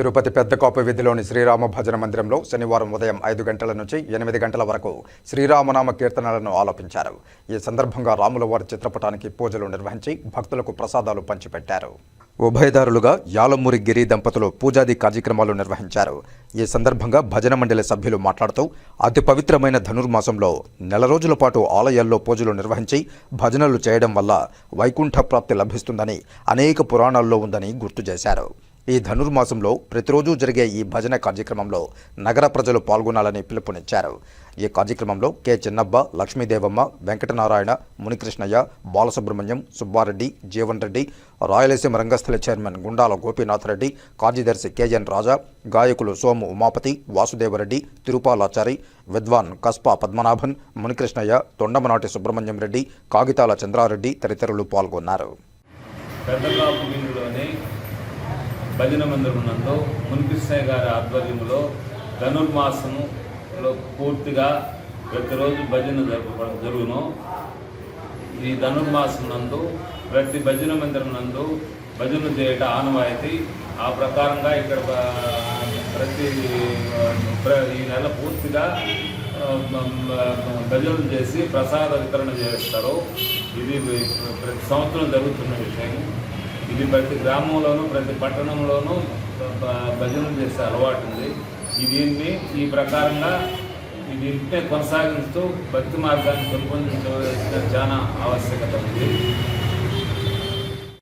తిరుపతి పెద్దకోప వీధిలోని శ్రీరామ భజన మందిరంలో శనివారం ఉదయం ఐదు గంటల నుంచి ఎనిమిది గంటల వరకు శ్రీరామనామ కీర్తనలను ఆలపించారు. ఈ సందర్భంగా రాములవారి చిత్రపటానికి పూజలు నిర్వహించి భక్తులకు ప్రసాదాలు పంచిపెట్టారు. ఉభయదారులుగా యాలమూరి గిరి దంపతులు పూజాది కార్యక్రమాలు నిర్వహించారు. ఈ సందర్భంగా భజన మండలి సభ్యులు మాట్లాడుతూ అతి పవిత్రమైన ధనుర్మాసంలో నెల రోజుల పాటు ఆలయాల్లో పూజలు నిర్వహించి భజనలు చేయడం వల్ల వైకుంఠ ప్రాప్తి లభిస్తుందని అనేక పురాణాల్లో ఉందని గుర్తు చేశారు. ఈ ధనుర్మాసంలో ప్రతిరోజు జరిగే ఈ భజన కార్యక్రమంలో నగర ప్రజలు పాల్గొనాలని పిలుపునిచ్చారు. ఈ కార్యక్రమంలో కె. చిన్నబ్బ లక్ష్మీదేవమ్మ వెంకటనారాయణ మునికృష్ణయ్య బాలసుబ్రహ్మణ్యం సుబ్బారెడ్డి జీవన్ రెడ్డి రాయలసీమ రంగస్థల చైర్మన్ గుండాల గోపీనాథ్ రెడ్డి కార్యదర్శి కెఎన్ రాజా గాయకులు సోము ఉమాపతి వాసుదేవరెడ్డి తిరుపాలాచారి విద్వాన్ కస్పా పద్మనాభన్ మునికృష్ణయ్య తొండమనాటి సుబ్రహ్మణ్యం రెడ్డి కాగితాల చంద్రారెడ్డి తదితరులు పాల్గొన్నారు. భజన మందిరం నందు మునికృష్ణయ్య గారి ఆధ్వర్యంలో ధనుర్మాసములో పూర్తిగా ప్రతిరోజు భజన జరుపు జరుగును. ఈ ధనుర్మాసం నందు ప్రతి భజన మందిరం నందు భజన చేయట ఆనవాయితీ. ఆ ప్రకారంగా ఇక్కడ ప్రతి ఈ నెల పూర్తిగా భజనలు చేసి ప్రసాద వితరణ చేస్తారు. ఇది ప్రతి సంవత్సరం జరుగుతున్న విషయం. ఇది ప్రతి గ్రామంలోనూ ప్రతి పట్టణంలోనూ బ- భజనలు చేసే అలవాటు ఉంది. దీన్ని ఈ ప్రకారంగా ఇది ఇంటే కొనసాగిస్తూ భక్తి మార్గాన్ని పెంపొందించవలసిన చాలా ఆవశ్యకత ఉంది.